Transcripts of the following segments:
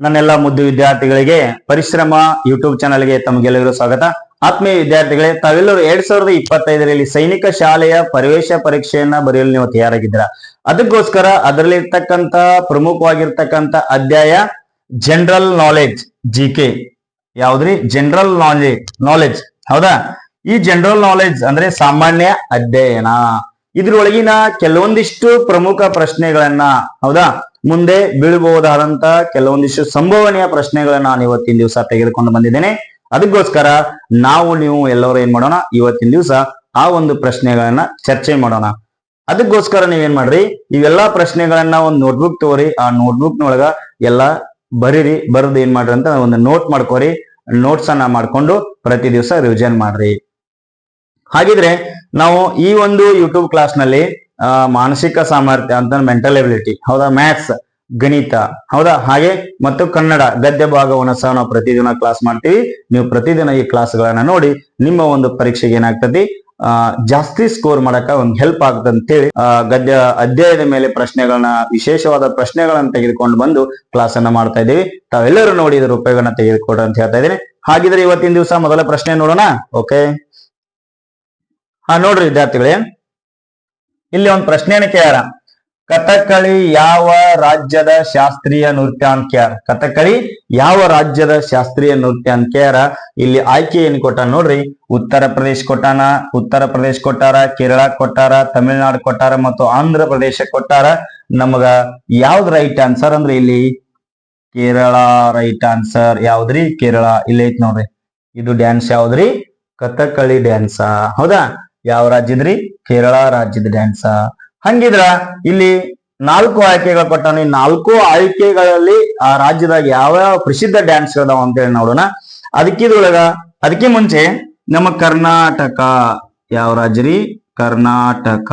ನನ್ನೆಲ್ಲ ಮುದ್ದು ವಿದ್ಯಾರ್ಥಿಗಳಿಗೆ ಪರಿಶ್ರಮ ಯೂಟ್ಯೂಬ್ ಚಾನಲ್ಗೆ ತಮಗೆಲ್ಲರಿಗೂ ಸ್ವಾಗತ. ಆತ್ಮೀಯ ವಿದ್ಯಾರ್ಥಿಗಳೇ, ತಾವೆಲ್ಲರೂ ಎರಡ್ ಸಾವಿರದ ಇಪ್ಪತ್ತೈದರಲ್ಲಿ ಸೈನಿಕ ಶಾಲೆಯ ಪ್ರವೇಶ ಪರೀಕ್ಷೆಯನ್ನ ಬರೆಯಲು ನೀವು ತಯಾರಾಗಿದ್ದೀರಾ? ಅದಕ್ಕೋಸ್ಕರ ಅದರಲ್ಲಿ ಇರ್ತಕ್ಕಂತ ಪ್ರಮುಖವಾಗಿರ್ತಕ್ಕಂತ ಅಧ್ಯಾಯ ಜನರಲ್ ನಾಲೆಡ್ಜ್ ಜಿ ಕೆ ಯಾವ್ದ್ರಿ? ಜನರಲ್ ನಾಲೆಜ್ ನಾಲೆಡ್ಜ್ ಹೌದಾ? ಈ ಜನರಲ್ ನಾಲೆಡ್ಜ್ ಅಂದ್ರೆ ಸಾಮಾನ್ಯ ಅಧ್ಯಯನ. ಇದ್ರೊಳಗಿನ ಕೆಲವೊಂದಿಷ್ಟು ಪ್ರಮುಖ ಪ್ರಶ್ನೆಗಳನ್ನ, ಹೌದಾ? ಮುಂದೆ ಬೀಳಬಹುದಾದಂತ ಕೆಲವೊಂದಿಷ್ಟು ಸಂಭವನೀಯ ಪ್ರಶ್ನೆಗಳನ್ನ ನಾನು ಇವತ್ತಿನ ದಿವಸ ತೆಗೆದುಕೊಂಡು ಬಂದಿದ್ದೇನೆ. ಅದಕ್ಕೋಸ್ಕರ ನಾವು ನೀವು ಎಲ್ಲರೂ ಏನ್ ಮಾಡೋಣ, ಇವತ್ತಿನ ದಿವಸ ಆ ಒಂದು ಪ್ರಶ್ನೆಗಳನ್ನ ಚರ್ಚೆ ಮಾಡೋಣ. ಅದಕ್ಕೋಸ್ಕರ ನೀವೇನ್ ಮಾಡ್ರಿ, ಇವೆಲ್ಲಾ ಪ್ರಶ್ನೆಗಳನ್ನ ಒಂದು ನೋಟ್ಬುಕ್ ತಗೋರಿ. ಆ ನೋಟ್ಬುಕ್ ನೊಳಗ ಎಲ್ಲಾ ಬರೀರಿ, ಬರೆದು ಏನ್ ಮಾಡ್ರಿ ಅಂತ ಒಂದು ನೋಟ್ ಮಾಡ್ಕೋರಿ. ನೋಟ್ಸ್ ಅನ್ನ ಮಾಡ್ಕೊಂಡು ಪ್ರತಿ ದಿವಸ ರಿವಿಷನ್ ಮಾಡ್ರಿ. ಹಾಗಿದ್ರೆ ನಾವು ಈ ಒಂದು ಯೂಟ್ಯೂಬ್ ಕ್ಲಾಸ್ನಲ್ಲಿ ಮಾನಸಿಕ ಸಾಮರ್ಥ್ಯ ಅಂತ ಮೆಂಟಲ್ ಎಬಿಲಿಟಿ ಹೌದಾ? ಮ್ಯಾಥ್ಸ್ ಗಣಿತ. ಹೌದಾ? ಹಾಗೆ ಮತ್ತು ಕನ್ನಡ. ಗದ್ಯ ಭಾಗವನ್ನು ಸಹ ನಾವು ಪ್ರತಿದಿನ ಕ್ಲಾಸ್ ಮಾಡ್ತೀವಿ. ನೀವು ಪ್ರತಿದಿನ ಈ ಕ್ಲಾಸ್ಗಳನ್ನ ನೋಡಿ ನಿಮ್ಮ ಒಂದು ಪರೀಕ್ಷೆಗೆ ಏನಾಗ್ತದೆ? ಆ, ಜಾಸ್ತಿ ಸ್ಕೋರ್ ಮಾಡಕ ಒಂದು ಹೆಲ್ಪ್ ಆಗ್ತದೆ ಅಂತೇಳಿ ಗದ್ಯ ಅಧ್ಯಾಯದ ಮೇಲೆ ಪ್ರಶ್ನೆಗಳನ್ನ, ವಿಶೇಷವಾದ ಪ್ರಶ್ನೆಗಳನ್ನ ತೆಗೆದುಕೊಂಡು ಬಂದು ಕ್ಲಾಸ್ ಅನ್ನ ಮಾಡ್ತಾ ಇದ್ದೀವಿ. ತಾವೆಲ್ಲರೂ ನೋಡಿ ಇದರ ಉಪಯೋಗನ ತೆಗೆದುಕೊಡ ಅಂತ ಹೇಳ್ತಾ ಇದ್ದೀನಿ. ಹಾಗಿದ್ರೆ ಇವತ್ತಿನ ದಿವಸ ಮೊದಲ ಪ್ರಶ್ನೆ ನೋಡೋಣ. ಓಕೆ ಹಾ ನೋಡ್ರಿ ವಿದ್ಯಾರ್ಥಿಗಳೇ. ಇಲ್ಲಿ ಒಂದು ಪ್ರಶ್ನೆಯನ್ನು ಕೇಳ ಕಥಕ್ಕಳಿ ಯಾವ ರಾಜ್ಯದ ಶಾಸ್ತ್ರೀಯ ನೃತ್ಯ ಅಂತ ಕೇಳ್ಯಾರ. ಕಥಕ್ಕಳಿ ಯಾವ ರಾಜ್ಯದ ಶಾಸ್ತ್ರೀಯ ನೃತ್ಯ ಅಂತ ಕೇಳ್ಯಾರ. ಇಲ್ಲಿ ಆಯ್ಕೆ ಏನ್ ಕೊಟ್ಟಾರ ನೋಡ್ರಿ. ಉತ್ತರ ಪ್ರದೇಶ ಕೊಟ್ಟಾನ, ಉತ್ತರ ಪ್ರದೇಶ ಕೊಟ್ಟಾರ, ಕೇರಳ ಕೊಟ್ಟಾರ, ತಮಿಳುನಾಡು ಕೊಟ್ಟಾರ ಮತ್ತು ಆಂಧ್ರ ಪ್ರದೇಶ ಕೊಟ್ಟಾರ. ನಮಗ ಯಾವ್ದು ರೈಟ್ ಆನ್ಸರ್ ಅಂದ್ರೆ ಇಲ್ಲಿ? ಕೇರಳ ರೈಟ್ ಆನ್ಸರ್ ಯಾವ್ದ್ರಿ? ಕೇರಳ. ಇಲ್ಲಿ ಐತ್ ನೋಡ್ರಿ. ಇದು ಡ್ಯಾನ್ಸ್ ಯಾವ್ದ್ರಿ? ಕಥಕ್ಕಳಿ ಡ್ಯಾನ್ಸ್ ಹೌದಾ? ಯಾವ ರಾಜ್ಯದ್ರಿ ಕೇರಳ ರಾಜ್ಯದ ಡ್ಯಾನ್ಸ ಹಂಗಿದ್ರ ಇಲ್ಲಿ ನಾಲ್ಕು ಆಯ್ಕೆಗಳು ಕೊಟ್ಟಾನ. ಈ ನಾಲ್ಕು ಆಯ್ಕೆಗಳಲ್ಲಿ ಆ ರಾಜ್ಯದಾಗ ಯಾವ ಯಾವ ಪ್ರಸಿದ್ಧ ಡ್ಯಾನ್ಸ್ ಅದಾವ ಅಂತೇಳಿ ನೋಡೋಣ. ಅದಕ್ಕಿದ್ರೊಳಗ, ಅದಕ್ಕೆ ಮುಂಚೆ ನಮ್ಮ ಕರ್ನಾಟಕ ಯಾವ ರಾಜ್ಯ ರೀ? ಕರ್ನಾಟಕ.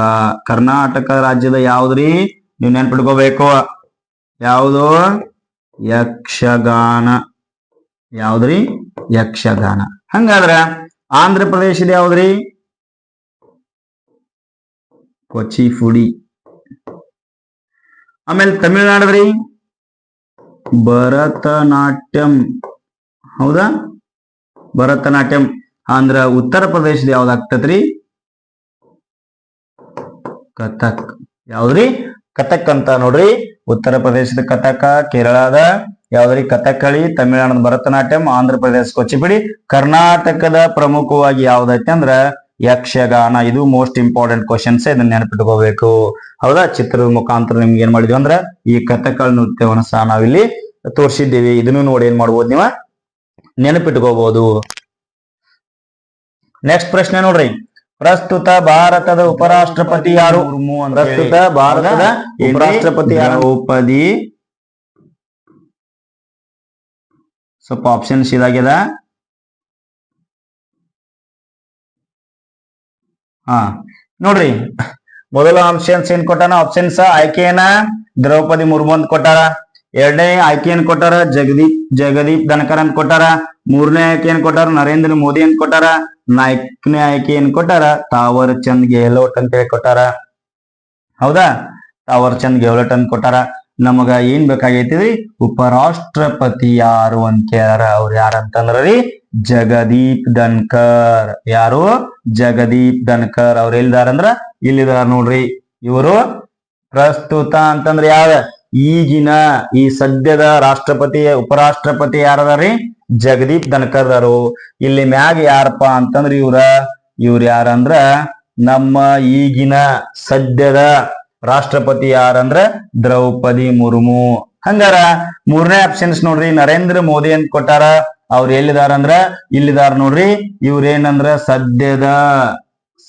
ಕರ್ನಾಟಕ ರಾಜ್ಯದ ಯಾವ್ದ್ರಿ ನೀವು ನೆನ್ಪಿಟ್ಕೋಬೇಕು. ಯಾವುದು? ಯಕ್ಷಗಾನ. ಯಾವ್ದ್ರಿ ಯಕ್ಷಗಾನ. ಹಂಗಾದ್ರ ಆಂಧ್ರ ಪ್ರದೇಶದ ಯಾವ್ದ್ರಿ ಕೊಚಿಪುಡಿ ಆಮೇಲೆ ತಮಿಳ್ನಾಡದ್ರಿ? ಭರತನಾಟ್ಯಂ. ಹೌದಾ? ಭರತನಾಟ್ಯಂ. ಅಂದ್ರ ಉತ್ತರ ಪ್ರದೇಶದ ಯಾವ್ದಾಗ್ತದ್ರಿ? ಕಥಕ್. ಯಾವ್ದ್ರಿ? ಕಥಕ್ ಅಂತ ನೋಡ್ರಿ. ಉತ್ತರ ಪ್ರದೇಶದ ಕಥಕ, ಕೇರಳದ ಯಾವ್ದ್ರಿ? ಕಥಕ್ಕಳಿ, ತಮಿಳುನಾಡದ ಭರತನಾಟ್ಯಂ, ಆಂಧ್ರ ಪ್ರದೇಶ ಕೊಚ್ಚಿಪಿಡಿ. ಕರ್ನಾಟಕದ ಪ್ರಮುಖವಾಗಿ ಯಾವ್ದೈತಿ ಅಂದ್ರ ಯಕ್ಷಗಾನ ಇದು ಮೋಸ್ಟ್ ಇಂಪಾರ್ಟೆಂಟ್ ಕ್ವಶನ್ಸ್ ಇದನ್ನ ನೆನಪಿಟ್ಕೋಬೇಕು. ಹೌದಾ? ಚಿತ್ರದ ಮುಖಾಂತರ ನಿಮ್ಗೆ ಏನ್ ಮಾಡಿದ್ವಿ ಅಂದ್ರೆ ಈ ಕಥಕಳ ನೃತ್ಯವನ್ನು ಸಹ ನಾವಿಲ್ಲಿ ತೋರಿಸಿದ್ದೀವಿ. ಇದನ್ನು ನೋಡಿ ಏನ್ ಮಾಡ್ಬೋದು ನೀವ? ನೆನಪಿಟ್ಕೋಬಹುದು ನೆಕ್ಸ್ಟ್ ಪ್ರಶ್ನೆ ನೋಡ್ರಿ. ಪ್ರಸ್ತುತ ಭಾರತದ ಉಪರಾಷ್ಟ್ರಪತಿ ಯಾರು? ಪ್ರಸ್ತುತ ಭಾರತದ ಉಪರಾಷ್ಟ್ರಪತಿ ಯಾರು? ದ್ರೌಪದಿ. ಸ್ವಲ್ಪ ಆಪ್ಷನ್ಸ್ ಇದಾಗ್ಯದ. ಹಾ, ನೋಡ್ರಿ. ಮೊದಲ ಆಪ್ಷನ್ಸ್ ಏನ್ ಕೊಟ್ಟಾರ ಆಪ್ಷನ್ಸ್ ಆಯ್ಕೆಯನ್ನ ದ್ರೌಪದಿ ಮುರ್ಮು ಅಂತ ಕೊಟ್ಟಾರ. ಎರಡನೇ ಆಯ್ಕೆ ಏನ್ ಕೊಟ್ಟಾರ? ಜಗದೀಪ್ ಜಗದೀಪ್ ಧನಕರ್ ಅಂತ ಕೊಟ್ಟಾರ. ಮೂರನೇ ಆಯ್ಕೆ ಏನ್ ಕೊಟ್ಟಾರ? ನರೇಂದ್ರ ಮೋದಿ ಅಂತ ಕೊಟ್ಟಾರ. ನಾಲ್ಕನೇ ಆಯ್ಕೆ ಏನ್ ಕೊಟ್ಟಾರ? ತಾವರ್ ಚಂದ್ ಗೆಹ್ಲೋಟ್ ಅಂತ ಹೇಳಿ ಕೊಟ್ಟಾರ. ಹೌದಾ? ತಾವರ್ ಚಂದ್ ಗೆಹ್ಲೋಟ್ ಅಂತ ಕೊಟ್ಟಾರ. ನಮಗ ಏನ್ ಬೇಕಾಗೈತಿ ಉಪರಾಷ್ಟ್ರಪತಿ ಯಾರು ಅಂತ ಕೇಳಾರ ಅವ್ರು ಯಾರಂತಂದ್ರ ರೀ? ಜಗದೀಪ್ ಧನ್ಕರ್ ಯಾರು? ಜಗದೀಪ್ ಧನ್ಕರ್ ಅವ್ರು ಎಲ್ಲಿದಾರಂದ್ರ ಇಲ್ಲಿದಾರ ನೋಡ್ರಿ. ಇವರು ಪ್ರಸ್ತುತ ಅಂತಂದ್ರೆ ಯಾವ ಈಗಿನ ಈ ಸದ್ಯದ ರಾಷ್ಟ್ರಪತಿ, ಉಪರಾಷ್ಟ್ರಪತಿ ಯಾರದಾರಿ? ಜಗದೀಪ್ ಧನ್ಕರ್ ಅವರು ಇಲ್ಲಿ ಮ್ಯಾಗ ಯಾರಪ್ಪ ಅಂತಂದ್ರ ಇವ್ರ ಇವ್ರ ಯಾರಂದ್ರ ನಮ್ಮ ಈಗಿನ ಸದ್ಯದ ರಾಷ್ಟ್ರಪತಿ ಯಾರಂದ್ರ ದ್ರೌಪದಿ ಮುರ್ಮು. ಹಂಗಾರ ಮೂರನೇ ಆಪ್ಷನ್ಸ್ ನೋಡ್ರಿ. ನರೇಂದ್ರ ಮೋದಿ ಅಂತ ಕೊಟ್ಟಾರ. ಅವ್ರ ಎಲ್ಲಿದಾರ ಅಂದ್ರ ಇಲ್ಲಿದಾರ ನೋಡ್ರಿ. ಇವ್ರೇನಂದ್ರ ಸದ್ಯದ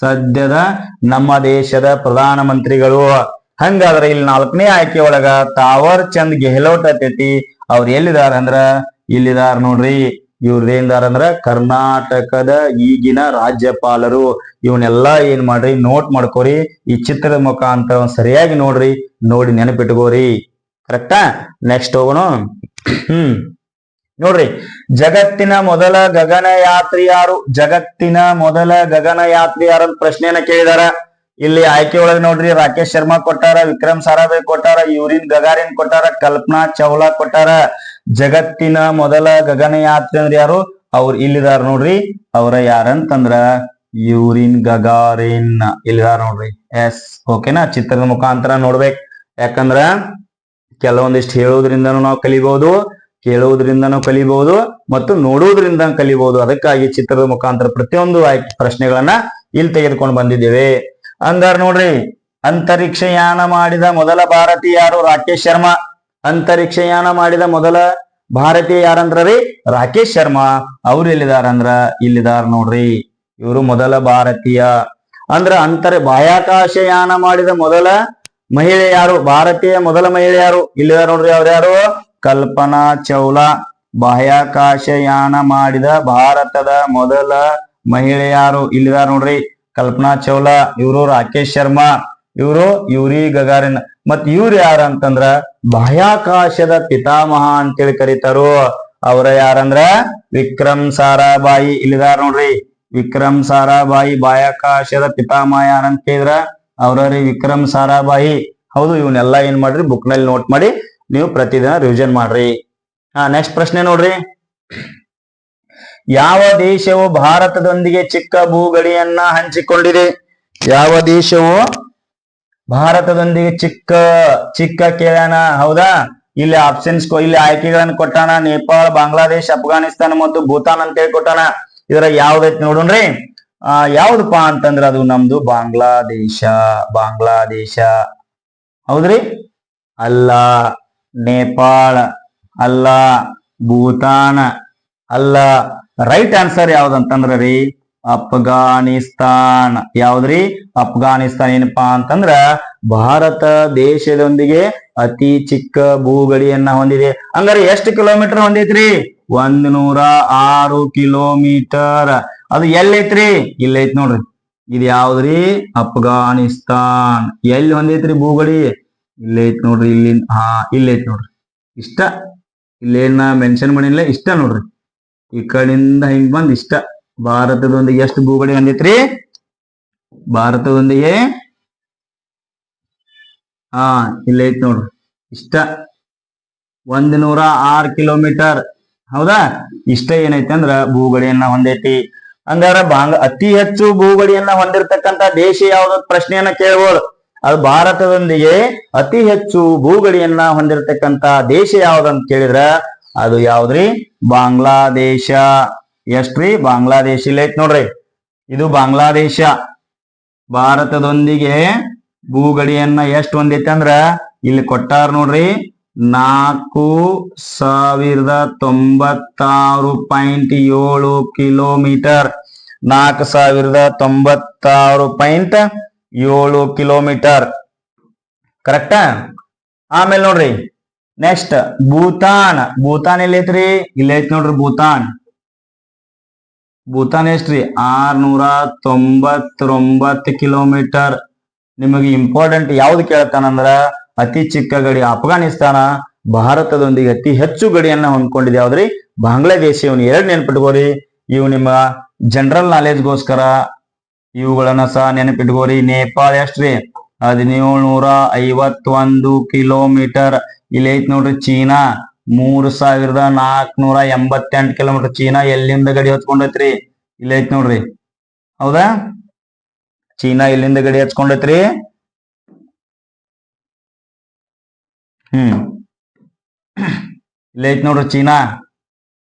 ಸದ್ಯದ ನಮ್ಮ ದೇಶದ ಪ್ರಧಾನ ಮಂತ್ರಿಗಳು. ಹಂಗಾದ್ರ ಇಲ್ಲಿ ನಾಲ್ಕನೇ ಆಯ್ಕೆ ಒಳಗ ತಾವರ್ ಚಂದ್ ಗೆಹ್ಲೋಟ್ ಅತೈತಿ. ಅವ್ರ ಎಲ್ಲಿದಾರ ಅಂದ್ರ? ಇಲ್ಲಿದಾರ ನೋಡ್ರಿ. ಇವ್ರದೇನ್ದಾರ ಅಂದ್ರ ಕರ್ನಾಟಕದ ಈಗಿನ ರಾಜ್ಯಪಾಲರು. ಇವನ್ನೆಲ್ಲಾ ಏನ್ ಮಾಡ್ರಿ? ನೋಟ್ ಮಾಡ್ಕೋರಿ. ಈ ಚಿತ್ರದ ಮುಖಾಂತರ ಸರಿಯಾಗಿ ನೋಡ್ರಿ. ನೋಡಿ ನೆನಪಿಟ್ಕೋರಿ. ಕರೆಕ್ಟಾ? ನೆಕ್ಸ್ಟ್ ಹೋಗೋಣ. ಹ್ಮ್. ನೋಡ್ರಿ, ಜಗತ್ತಿನ ಮೊದಲ ಗಗನಯಾತ್ರಿ ಯಾರು ಜಗತ್ತಿನ ಮೊದಲ ಗಗನಯಾತ್ರಿ ಯಾರು ಅಂತ ಪ್ರಶ್ನೆಯನ್ನ ಕೇಳಿದಾರ. ಇಲ್ಲಿ ಆಯ್ಕೆ ಒಳಗೆ ನೋಡ್ರಿ, ರಾಕೇಶ್ ಶರ್ಮಾ ಕೊಟ್ಟಾರ, ವಿಕ್ರಮ್ ಸಾರಾಭಾಯಿ ಕೊಟ್ಟಾರ, ಯೂರಿನ್ ಗಗಾರಿನ್ ಕೊಟ್ಟಾರ, ಕಲ್ಪನಾ ಚೌಲಾ ಕೊಟ್ಟಾರ. ಜಗತ್ತಿನ ಮೊದಲ ಗಗನಯಾತ್ರಿ ಅಂದ್ರೆ ಯಾರು? ಅವ್ರು ಇಲ್ಲಿದಾರ ನೋಡ್ರಿ, ಅವ್ರ ಯಾರಂತಂದ್ರ? ಯೂರಿನ್ ಗಗಾರಿನ್ ಇಲ್ಲಿದಾರ ನೋಡ್ರಿ. ಎಸ್, ಓಕೆನಾ? ಚಿತ್ರದ ಮುಖಾಂತರ ನೋಡ್ಬೇಕು. ಯಾಕಂದ್ರ, ಕೆಲವೊಂದಿಷ್ಟು ಹೇಳೋದ್ರಿಂದನೂ ನಾವು ಕಲಿಬಹುದು ಕೇಳುವುದರಿಂದನೂ ಕಲಿಬಹುದು ಮತ್ತು ನೋಡುವುದರಿಂದ ಕಲಿಬಹುದು. ಅದಕ್ಕಾಗಿ ಚಿತ್ರದ ಮುಖಾಂತರ ಪ್ರತಿಯೊಂದು ಪ್ರಶ್ನೆಗಳನ್ನ ಇಲ್ಲಿ ತೆಗೆದುಕೊಂಡು ಬಂದಿದ್ದೇವೆ. ಅಂದಾರ ನೋಡ್ರಿ ಅಂತರಿಕ್ಷಯಾನ ಮಾಡಿದ ಮೊದಲ ಭಾರತೀಯ ಯಾರು? ರಾಕೇಶ್ ಶರ್ಮಾ. ಅಂತರಿಕ್ಷಯಾನ ಮಾಡಿದ ಮೊದಲ ಭಾರತೀಯ ಯಾರಂದ್ರ ರೀ? ರಾಕೇಶ್ ಶರ್ಮಾ. ಅವ್ರು ಎಲ್ಲಿದಾರಂದ್ರ? ಇಲ್ಲಿದಾರ ನೋಡ್ರಿ. ಇವರು ಮೊದಲ ಭಾರತೀಯ. ಅಂದ್ರ ಅಂತರ ಬಾಹ್ಯಾಕಾಶಯಾನ ಮಾಡಿದ ಮೊದಲ ಮಹಿಳೆ ಯಾರು? ಭಾರತೀಯ ಮೊದಲ ಮಹಿಳೆ ಯಾರು? ಇಲ್ಲಿದಾರ ನೋಡ್ರಿ ಅವ್ರ ಯಾರು? ಕಲ್ಪನಾ ಚೌಲಾ ಬಾಹ್ಯಾಕಾಶಯಾನ ಮಾಡಿದ ಭಾರತದ ಮೊದಲ ಮಹಿಳೆ ಯಾರು? ಇಲ್ಲಿದಾರ ನೋಡ್ರಿ. ಕಲ್ಪನಾ ಚೌಲಾ, ಇವರು ರಾಕೇಶ್ ಶರ್ಮಾ, ಇವರು ಯೂರಿ ಗಗಾರಿನ್. ಮತ್ ಇವ್ರು ಯಾರ ಅಂತಂದ್ರ ಬಾಹ್ಯಾಕಾಶದ ಪಿತಾಮಹ ಅಂತೇಳಿ ಕರೀತಾರೋ. ಅವ್ರ ಯಾರಂದ್ರ? ವಿಕ್ರಮ್ ಸಾರಾಬಾಯಿ ಇಲ್ಲಿದಾರ ನೋಡ್ರಿ. ವಿಕ್ರಮ್ ಸಾರಾಬಾಯಿ ಬಾಹ್ಯಾಕಾಶದ ಪಿತಾಮಹ ಯಾರಂತ ಕೇಳಿದ್ರ? ಅವ್ರ ವಿಕ್ರಮ್ ಸಾರಾಬಾಯಿ ಹೌದು ಇವನ್ನೆಲ್ಲ ಏನ್ ಮಾಡ್ರಿ? ಬುಕ್ನಲ್ಲಿ ನೋಟ್ ಮಾಡಿ ನೀವು ಪ್ರತಿದಿನ ರಿವಿಷನ್ ಮಾಡ್ರಿ. ಹಾ ನೆಕ್ಸ್ಟ್ ಪ್ರಶ್ನೆ ನೋಡ್ರಿ. ಯಾವ ದೇಶವು ಭಾರತದೊಂದಿಗೆ ಚಿಕ್ಕ ಭೂಗಡಿಯನ್ನ ಹಂಚಿಕೊಂಡಿದೆ? ಯಾವ ದೇಶವು ಭಾರತದೊಂದಿಗೆ ಚಿಕ್ಕ ಚಿಕ್ಕ ಕೇಳೋಣ ಹೌದಾ? ಇಲ್ಲಿ ಆಪ್ಷನ್ಸ್ ಇಲ್ಲಿ ಆಯ್ಕೆಗಳನ್ನು ಕೊಟ್ಟಾನ. ನೇಪಾಳ, ಬಾಂಗ್ಲಾದೇಶ್, ಅಫ್ಘಾನಿಸ್ತಾನ ಮತ್ತು ಭೂತಾನ್ ಅಂತ ಹೇಳಿ ಕೊಟ್ಟಾನ. ಇದರ ಯಾವ್ದೈತಿ ನೋಡೋಣ್ರಿ ಆ, ಯಾವ್ದಪ್ಪ ಅಂತಂದ್ರ ಅದು ನಮ್ದು ಬಾಂಗ್ಲಾದೇಶ ಬಾಂಗ್ಲಾದೇಶ. ಹೌದ್ರಿ? ಅಲ್ಲ. ನೇಪಾಳ, ಅಲ್ಲ, ಭೂತಾನ್. ಅಲ್ಲ ರೈಟ್ ಆನ್ಸರ್ ಯಾವ್ದಂತಂದ್ರ ರೀ? ಅಫ್ಘಾನಿಸ್ತಾನ್. ಯಾವ್ದ್ರಿ? ಅಫ್ಘಾನಿಸ್ತಾನ್ ಏನಪ್ಪಾ ಅಂತಂದ್ರ ಭಾರತ ದೇಶದೊಂದಿಗೆ ಅತಿ ಚಿಕ್ಕ ಭೂಗಡಿಯನ್ನ ಹೊಂದಿದೆ. ಅಂದ್ರೆ ಎಷ್ಟು ಕಿಲೋಮೀಟರ್ ಹೊಂದೈತ್ರಿ? ಒಂದ್ ನೂರ ಆರು ಕಿಲೋಮೀಟರ್. ಅದು ಎಲ್ಲೈತ್ರಿ? ಇಲ್ಲೈತ್ ನೋಡ್ರಿ. ಇದು ಯಾವ್ದ್ರಿ ಅಫ್ಘಾನಿಸ್ತಾನ್. ಎಲ್ಲಿ ಹೊಂದೈತ್ರಿ ಭೂಗಡಿ? ಇಲ್ಲೈತ್ ನೋಡ್ರಿ, ಇಲ್ಲಿ, ಹಾ ಇಲ್ಲೈತ್ ನೋಡ್ರಿ. ಇಷ್ಟ ಇಲ್ಲೇನ ಮೆನ್ಷನ್ ಮಾಡಿಲ್ಲ, ಇಷ್ಟ ನೋಡ್ರಿ. ಈ ಕಡೆಯಿಂದ ಹಿಂಗ್ ಬಂದ್ ಇಷ್ಟ. ಭಾರತದೊಂದಿಗೆ ಎಷ್ಟು ಭೂಗಡೆ ಬಂದೈತ್ರಿ ಭಾರತದೊಂದಿಗೆ, ಹಾ ಇಲ್ಲೈತ್ ನೋಡ್ರಿ. ಇಷ್ಟ. ಒಂದ್ ನೂರ ಆರ್ ಕಿಲೋಮೀಟರ್. ಹೌದಾ? ಇಷ್ಟ ಏನೈತಿ ಅಂದ್ರ ಭೂಗಡಿಯನ್ನ ಹೊಂದೈತಿ. ಹಂಗಾರ ಬಾಂಗ್ ಅತಿ ಹೆಚ್ಚು ಭೂಗಡಿಯನ್ನ ಹೊಂದಿರತಕ್ಕಂತ ದೇಶ ಯಾವ್ದು ಪ್ರಶ್ನೆಯನ್ನ ಕೇಳ್ಬೋದು ಅದು ಭಾರತದೊಂದಿಗೆ ಅತಿ ಹೆಚ್ಚು ಭೂಗಡಿಯನ್ನ ಹೊಂದಿರತಕ್ಕಂತ ದೇಶ ಯಾವ್ದಂತ ಕೇಳಿದ್ರ? ಅದು ಯಾವ್ದ್ರಿ? ಬಾಂಗ್ಲಾದೇಶ. ಎಷ್ಟ್ರಿ? ಬಾಂಗ್ಲಾದೇಶ ಇಲ್ಲ ಐತ್ ನೋಡ್ರಿ. ಇದು ಬಾಂಗ್ಲಾದೇಶ. ಭಾರತದೊಂದಿಗೆ ಭೂಗಡಿಯನ್ನ ಎಷ್ಟು ಹೊಂದೈತೆ ಅಂದ್ರ? ಇಲ್ಲಿ ಕೊಟ್ಟಾರ ನೋಡ್ರಿ. ನಾಲ್ಕು ಸಾವಿರದ ತೊಂಬತ್ತಾರು ಪಾಯಿಂಟ್ ಏಳು ಕಿಲೋಮೀಟರ್. ನಾಲ್ಕು ಸಾವಿರದ ತೊಂಬತ್ತಾರು ಪಾಯಿಂಟ್ ಏಳು ಕಿಲೋಮೀಟರ್. ಕರೆಕ್ಟಾ ಆಮೇಲೆ ನೋಡ್ರಿ. ನೆಕ್ಸ್ಟ್ ಭೂತಾನ್. ಭೂತಾನ್ ಎಲ್ಲೈತ್ರಿ? ಐತ್ ನೋಡ್ರಿ ಭೂತಾನ್. ಭೂತಾನ್ ಎಷ್ಟ್ರಿ? ಆರ್ನೂರ ತೊಂಬತ್ತೊಂಬತ್ತು ಕಿಲೋಮೀಟರ್. ನಿಮಗೆ ಇಂಪಾರ್ಟೆಂಟ್ ಯಾವ್ದು ಕೇಳ್ತಾನಂದ್ರ, ಅತಿ ಚಿಕ್ಕ ಗಡಿ ಅಫ್ಘಾನಿಸ್ತಾನ ಭಾರತದೊಂದಿಗೆ ಅತಿ ಹೆಚ್ಚು ಗಡಿಯನ್ನ ಹೊಂದ್ಕೊಂಡಿದೆ ಯಾವ್ದ್ರಿ? ಬಾಂಗ್ಲಾದೇಶ. ಇವನ್ ಎರಡು ನೆನ್ಪಿಟ್ಕೋರಿ. ಇವು ನಿಮ್ಮ ಜನರಲ್ ನಾಲೆಜ್ಗೋಸ್ಕರ ಇವುಗಳನ್ನ ಸಹ ನೆನಪಿಟ್ಕೋರಿ. ನೇಪಾಳ ಎಷ್ಟ್ರಿ ಹದಿನೇಳ್ನೂರ ಐವತ್ತೊಂದು ಕಿಲೋಮೀಟರ್. ಇಲ್ಲಿ ಐತ್ ನೋಡ್ರಿ ಚೀನಾ. ಮೂರ್ ಸಾವಿರದ ನಾಲ್ಕನೂರ ಎಂಬತ್ತೆಂಟು ಕಿಲೋಮೀಟರ್ ಚೀನಾ ಎಲ್ಲಿಂದ ಗಡಿ ಹಚ್ಕೊಂಡೈತ್ರಿ ಇಲ್ಲಿ ಐತ್ ನೋಡ್ರಿ. ಹೌದಾ? ಚೀನಾ ಎಲ್ಲಿಂದ ಗಡಿ ಹಚ್ಕೊಂಡೈತ್ರಿ ಹ್ಮ್. ಇಲ್ಲಿ ಐತ್ ನೋಡ್ರಿ ಚೀನಾ.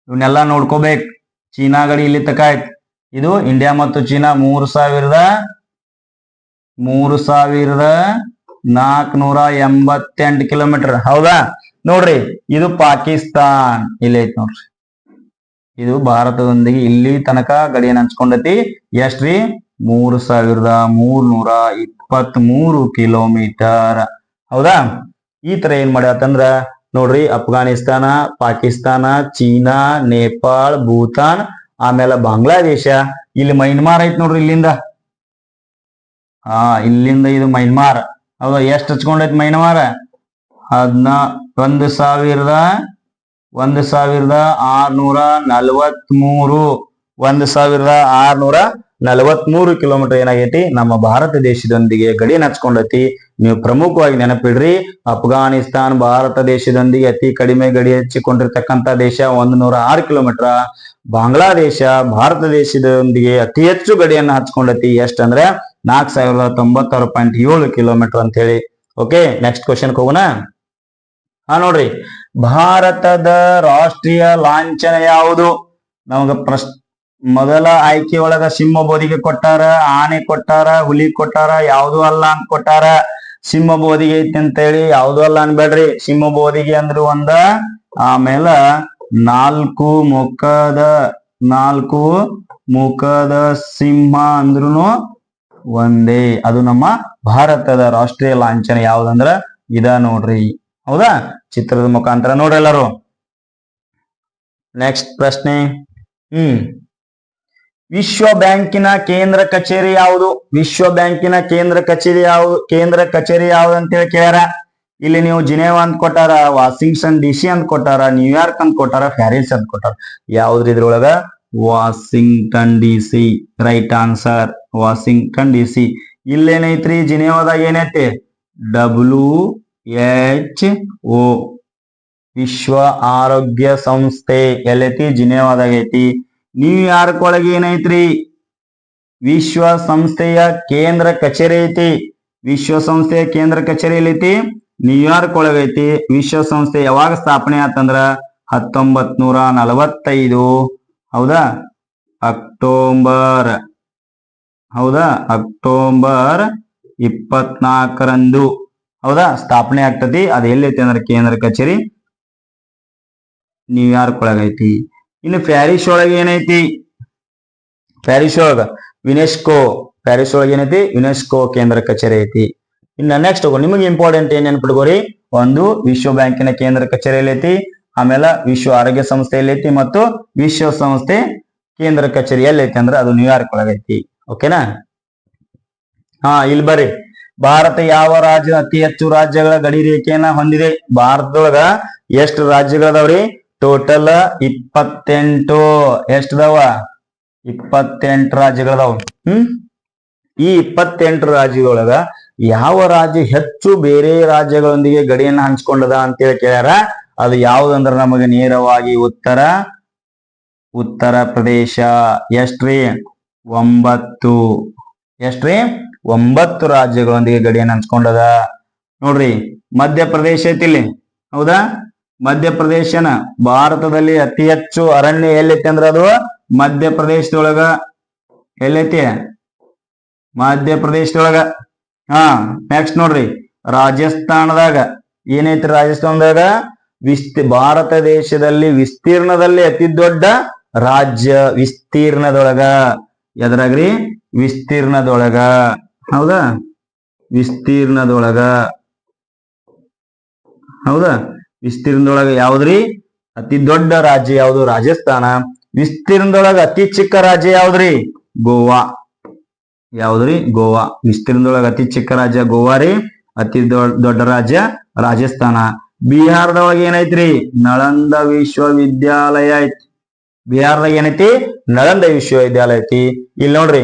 ಇವನ್ನೆಲ್ಲಾ ನೋಡ್ಕೋಬೇಕು. ಚೀನಾ ಗಡಿ ಇಲ್ಲಿ ತಕ ಐತ್. ಇದು ಇಂಡಿಯಾ ಮತ್ತು ಚೀನಾ ಮೂರು ಸಾವಿರದ ಮೂರು ಸಾವಿರದ ನಾಲ್ಕನೂರ ಎಂಬತ್ತೆಂಟು ಕಿಲೋಮೀಟರ್. ಹೌದಾ? ನೋಡ್ರಿ, ಇದು ಪಾಕಿಸ್ತಾನ್. ಇಲ್ಲಿ ಐತ್ ನೋಡ್ರಿ. ಇದು ಭಾರತದೊಂದಿಗೆ ಇಲ್ಲಿ ತನಕ ಗಡಿಯನ್ನು ಹಂಚ್ಕೊಂಡೈತಿ. ಎಷ್ಟ್ರಿ ಮೂರು ಸಾವಿರದ ಮೂರ್ನೂರ ಇಪ್ಪತ್ತ್ ಮೂರು ಕಿಲೋಮೀಟರ್. ಹೌದಾ? ಈ ತರ ಏನ್ ಮಾಡ್ಯಾತಂದ್ರ, ನೋಡ್ರಿ, ಅಫ್ಘಾನಿಸ್ತಾನ, ಪಾಕಿಸ್ತಾನ, ಚೀನಾ, ನೇಪಾಳ, ಭೂತಾನ್ ಆಮೇಲೆ ಬಾಂಗ್ಲಾದೇಶ, ಇಲ್ಲಿ ಮೈನ್ಮಾರ್ ಐತ್ ನೋಡ್ರಿ ಇಲ್ಲಿಂದ. ಆ ಇಲ್ಲಿಂದ ಇದು ಮೈನ್ಮಾರ್ ಹೌದಾ, ಎಷ್ಟು ಹಚ್ಕೊಂಡೈತಿ ಮೈನ್ಮಾರ್ ಹದ್ನ, ಒಂದು ಸಾವಿರದ ಒಂದು ಸಾವಿರದ ಆರ್ನೂರ ನಲವತ್ಮೂರು. ಒಂದು ಸಾವಿರದ ಆರ್ನೂರ ನಲವತ್ಮೂರು ಕಿಲೋಮೀಟರ್ ಏನಾಗೈತಿ? ನಮ್ಮ ಭಾರತ ದೇಶದೊಂದಿಗೆ ಗಡಿ ಹಚ್ಕೊಂಡೈತಿ ನೀವು ಪ್ರಮುಖವಾಗಿ ನೆನಪಿಡ್ರಿ, ಅಫ್ಘಾನಿಸ್ತಾನ್ ಭಾರತ ದೇಶದೊಂದಿಗೆ ಅತಿ ಕಡಿಮೆ ಗಡಿ ಹಚ್ಚಿಕೊಂಡಿರ್ತಕ್ಕಂತ ದೇಶ ಒಂದು ನೂರ ಆರು ಕಿಲೋಮೀಟರ್. ಬಾಂಗ್ಲಾದೇಶ ಭಾರತ ದೇಶದೊಂದಿಗೆ ಅತಿ ಹೆಚ್ಚು ಗಡಿಯನ್ನ ಹಚ್ಕೊಂಡೈತಿ. ಎಷ್ಟಂದ್ರೆ ನಾಲ್ಕ್ ಸಾವಿರದ ತೊಂಬತ್ತಾರು ಪಾಯಿಂಟ್ ಏಳು ಕಿಲೋಮೀಟರ್ ಅಂತ ಹೇಳಿ ಓಕೆ ನೆಕ್ಸ್ಟ್ ಕ್ವಶನ್ ಹೋಗೋಣ. ಹಾ, ನೋಡ್ರಿ. ಭಾರತದ ರಾಷ್ಟ್ರೀಯ ಲಾಂಛನ ಯಾವುದು? ನಮಗ ಪ್ರಶ್ ಮೊದಲ ಆಯ್ಕೆ ಒಳಗ ಸಿಂಹ ಬೋಧಿಗೆ ಕೊಟ್ಟಾರ, ಆನೆ ಕೊಟ್ಟಾರ, ಹುಲಿ ಕೊಟ್ಟಾರ, ಯಾವ್ದು ಅಲ್ಲ ಅಂತ ಕೊಟ್ಟಾರ. ಸಿಂಹ ಬೋಧಿಗೆ ಐತಿ ಅಂತ ಹೇಳಿ ಯಾವ್ದು ಅಲ್ಲ ಅನ್ಬೇಡ್ರಿ. ಸಿಂಹ ಬೋಧಿಗೆ ಅಂದ್ರು ಒಂದ, ಆಮೇಲೆ ನಾಲ್ಕು ಮುಖದ ನಾಲ್ಕು ಮುಖದ ಸಿಂಹ ಅಂದ್ರುನು ಒಂದೇ. ಅದು ನಮ್ಮ ಭಾರತದ ರಾಷ್ಟ್ರೀಯ ಲಾಂಛನ ಯಾವ್ದಂದ್ರ ಇದ ನೋಡ್ರಿ. ಹೌದಾ? ಚಿತ್ರದ ಮುಖಾಂತರ ನೋಡ್ರಿ ಎಲ್ಲರೂ. ನೆಕ್ಸ್ಟ್ ಪ್ರಶ್ನೆ. ಹ್ಮ್. ವಿಶ್ವ ಬ್ಯಾಂಕಿನ ಕೇಂದ್ರ ಕಚೇರಿ ಯಾವುದು? ವಿಶ್ವ ಬ್ಯಾಂಕಿನ ಕೇಂದ್ರ ಕಚೇರಿ ಯಾವುದು? ಕೇಂದ್ರ ಕಚೇರಿ ಯಾವುದು ಅಂತ ಹೇಳಿ ಕೇಳ್ಯಾರ? ಇಲ್ಲಿ ನೀವು ಜಿನೇವಾ ಅಂತ ಕೊಟ್ಟಾರ ವಾಷಿಂಗ್ಟನ್ ಡಿ ಸಿ ಅಂತ ಕೊಟ್ಟಾರ ನ್ಯೂಯಾರ್ಕ್ ಅಂತ ಕೊಟ್ಟಾರ ಪ್ಯಾರಿಸ್ ಅಂತ ಕೊಟ್ಟಾರ. ಯಾವ್ದ್ರಿ ಇದ್ರೊಳಗ? Washington D C right answer Washington D C ಇಲ್ಲೇನೈತ್ರಿ ಜಿನೇವಾದಾಗ ಏನೈತಿ? ಡಬ್ಲ್ಯೂ ಎಚ್ ಓ ವಿಶ್ವ ಆರೋಗ್ಯ ಸಂಸ್ಥೆ ಎಲ್ಲೈತಿ ಜಿನೇವಾದಾಗ ಐತಿ. ನ್ಯೂಯಾರ್ಕ್ ಒಳಗೆ ಏನೈತ್ರಿ? ವಿಶ್ವ ಸಂಸ್ಥೆಯ ಕೇಂದ್ರ ಕಚೇರಿ ಐತಿ. ವಿಶ್ವಸಂಸ್ಥೆಯ ಕೇಂದ್ರ ಕಚೇರಿ ಎಲ್ಲೈತಿ ನ್ಯೂಯಾರ್ಕ್ ಒಳಗೈತಿ ವಿಶ್ವಸಂಸ್ಥೆ ಯಾವಾಗ ಸ್ಥಾಪನೆ ಆತಂದ್ರ? ಹತ್ತೊಂಬತ್ ನೂರ ನಲವತ್ತೈದು ಹೌದಾ? ಅಕ್ಟೋಬರ್. ಹೌದಾ? ಅಕ್ಟೋಬರ್ ಇಪ್ಪತ್ನಾಲ್ಕರಂದು ಹೌದಾ? ಸ್ಥಾಪನೆ ಆಗ್ತತಿ. ಅದು ಎಲ್ಲೈತಿ ಅಂದ್ರೆ ಕೇಂದ್ರ ಕಚೇರಿ? ನ್ಯೂಯಾರ್ಕ್ ಒಳಗೈತಿ ಇನ್ನು ಪ್ಯಾರಿಸ್ ಒಳಗೆ ಏನೈತಿ? ಪ್ಯಾರಿಸ್ ಒಳಗ ಯುನೆಸ್ಕೋ, ಪ್ಯಾರಿಸ್ ಒಳಗೆ ಏನೈತಿ? ಯುನೆಸ್ಕೋ ಕೇಂದ್ರ ಕಚೇರಿ ಐತಿ. ಇನ್ನು ನೆಕ್ಸ್ಟ್ ನಿಮಗೆ ಇಂಪಾರ್ಟೆಂಟ್ ಏನ್ ನೆನ್ಪಿಡ್ಕೋರಿ ಒಂದು ವಿಶ್ವ ಬ್ಯಾಂಕಿನ ಕೇಂದ್ರ ಕಚೇರಿ ಐತಿ, ಆಮೇಲೆ ವಿಶ್ವ ಆರೋಗ್ಯ ಸಂಸ್ಥೆಯಲ್ಲಿ ಐತಿ ಮತ್ತು ವಿಶ್ವಸಂಸ್ಥೆ ಕೇಂದ್ರ ಕಚೇರಿ ಐತಿ ಅಂದ್ರೆ ಅದು ನ್ಯೂಯಾರ್ಕ್ ಒಳಗೈತಿ ಓಕೆನಾ? ಹಾ, ಇಲ್ಲಿ ಬರ್ರಿ. ಭಾರತ ಯಾವ ರಾಜ್ಯ, ಅತಿ ಹೆಚ್ಚು ರಾಜ್ಯಗಳ ಗಡಿ ರೇಖೆಯನ್ನ ಹೊಂದಿದೆ? ಭಾರತದೊಳಗ ಎಷ್ಟು ರಾಜ್ಯಗಳದಾವ್ರಿ? ಟೋಟಲ್ ಇಪ್ಪತ್ತೆಂಟು ಎಷ್ಟದಾವ? ಇಪ್ಪತ್ತೆಂಟು ರಾಜ್ಯಗಳದಾವ. ಹ್ಮ್? ಈ ಇಪ್ಪತ್ತೆಂಟು ರಾಜ್ಯದೊಳಗ ಯಾವ ರಾಜ್ಯ ಹೆಚ್ಚು ಬೇರೆ ರಾಜ್ಯಗಳೊಂದಿಗೆ ಗಡಿಯನ್ನ ಹಂಚ್ಕೊಂಡದ ಅಂತೇಳಿ ಕೇಳ್ಯಾರ? ಅದು ಯಾವ್ದಂದ್ರ ನಮಗೆ ನೇರವಾಗಿ ಉತ್ತರ ಉತ್ತರ ಪ್ರದೇಶ. ಎಷ್ಟ್ರಿ ಒಂಬತ್ತು. ಎಷ್ಟ್ರಿ ಒಂಬತ್ತು ರಾಜ್ಯಗಳೊಂದಿಗೆ ಗಡಿಯನ್ನು ಹಂಚ್ಕೊಂಡದ. ನೋಡ್ರಿ, ಮಧ್ಯಪ್ರದೇಶ ಐತಿ ಇಲ್ಲಿ. ಹೌದಾ? ಮಧ್ಯಪ್ರದೇಶನ ಭಾರತದಲ್ಲಿ ಅತಿ ಹೆಚ್ಚು ಅರಣ್ಯ ಎಲ್ಲೈತಿ ಅಂದ್ರ ಅದು ಮಧ್ಯಪ್ರದೇಶದೊಳಗ ಎಲ್ಲೈತಿ? ಮಧ್ಯಪ್ರದೇಶದೊಳಗ. ಹಾ ನೆಕ್ಸ್ಟ್ ನೋಡ್ರಿ. ರಾಜಸ್ಥಾನದಾಗ ಏನೈತಿ ರಾಜಸ್ಥಾನದಾಗ? ವಿಸ್ತಿ, ಭಾರತ ದೇಶದಲ್ಲಿ ವಿಸ್ತೀರ್ಣದಲ್ಲಿ ಅತಿ ದೊಡ್ಡ ರಾಜ್ಯ ವಿಸ್ತೀರ್ಣದೊಳಗ. ಎದ್ರಾಗ್ರಿ? ವಿಸ್ತೀರ್ಣದೊಳಗ. ಹೌದಾ? ವಿಸ್ತೀರ್ಣದೊಳಗ. ಹೌದಾ? ವಿಸ್ತೀರ್ಣದೊಳಗ ಯಾವ್ದ್ರಿ? ಅತಿ ದೊಡ್ಡ ರಾಜ್ಯ ಯಾವ್ದು? ರಾಜಸ್ಥಾನ. ವಿಸ್ತೀರ್ಣದೊಳಗ ಅತಿ ಚಿಕ್ಕ ರಾಜ್ಯ ಯಾವ್ದ್ರಿ? ಗೋವಾ. ಯಾವ್ದ್ರಿ? ಗೋವಾ. ವಿಸ್ತೀರ್ಣದೊಳಗ ಅತಿ ಚಿಕ್ಕ ರಾಜ್ಯ ಗೋವಾ ರೀ. ಅತಿ ದೊಡ್ಡ ರಾಜ್ಯ ರಾಜಸ್ಥಾನ. ಬಿಹಾರದೊಳಗ ಏನೈತ್ರಿ? ನಳಂದ ವಿಶ್ವವಿದ್ಯಾಲಯ ಐತಿ. ಬಿಹಾರದಾಗ ಏನೈತಿ? ನಳಂದ ವಿಶ್ವವಿದ್ಯಾಲಯ ಐತಿ. ಇಲ್ಲಿ ನೋಡ್ರಿ,